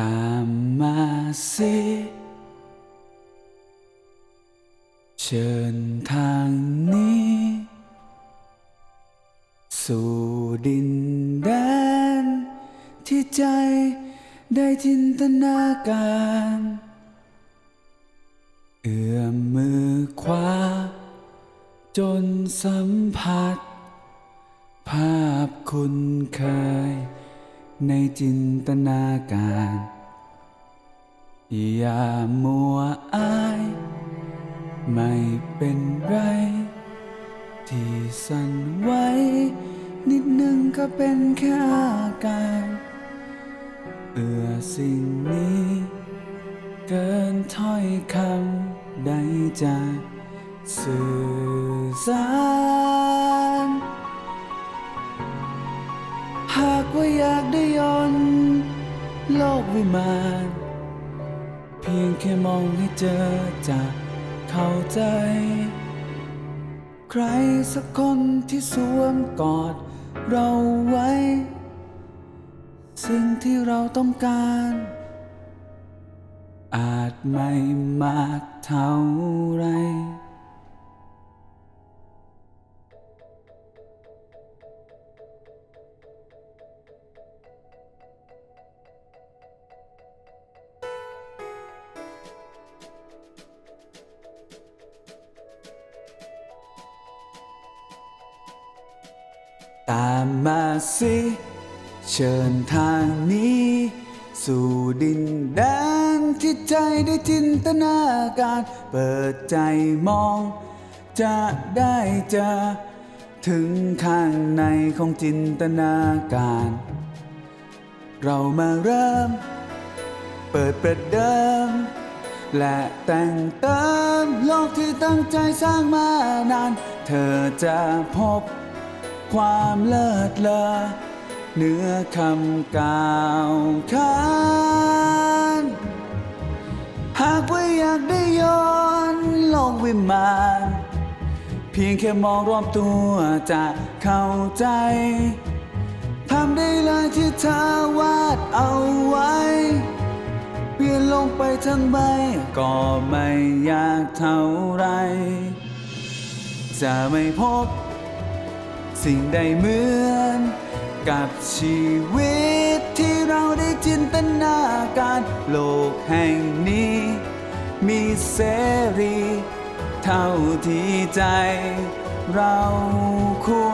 ตามมาสิเชิญทางนี้ สู่ดินแดน ที่ใจได้จินตนาการเอื้อมมือขวาจนสัมผัส ภาพคุณเคย ในจินตนาการ อย่ามัวอาย ไม่เป็นไร ที่สั่นไหวนิดนึงก็เป็นแค่อาการเอื้อสิ่งนี้ เกินถ้อยคำใดจะสื่อสาร อยากได้ยนโลกวิมานเพียงแค่มองให้เจอจะเข้าใจ ใครสักคนที่สวมกอดเราไว้ สิ่งที่เราต้องการ อาจไม่มากเท่าไร ตามมาสิ เชิญทางนี้ สู่ดินแดนที่ใจได้จินตนาการ เปิดใจมอง จะได้เจอ ถึงข้างในของจินตนาการ เรามาเริ่ม เปิดประเดิม และแต่งเติมโลกที่ตั้งใจสร้างมานาน เธอจะพบ ความเลิศเลอเหนื้อคำกล่าวขานหากว่าอยากได้ย้อนโลกวิมานเพียงแค่มองรอบตัวจะเข้าใจทำได้เลยที่เธอวาดเอาไว้ เปลี่ยนลงไปทั้งใบก็ไม่ยากเท่าไร จะไม่พบ สิ่งใดเหมือน กับชีวิตที่เราได้จินตนาการโลกแห่งนี้ มีเสรี เท่าที่ใจ เราควร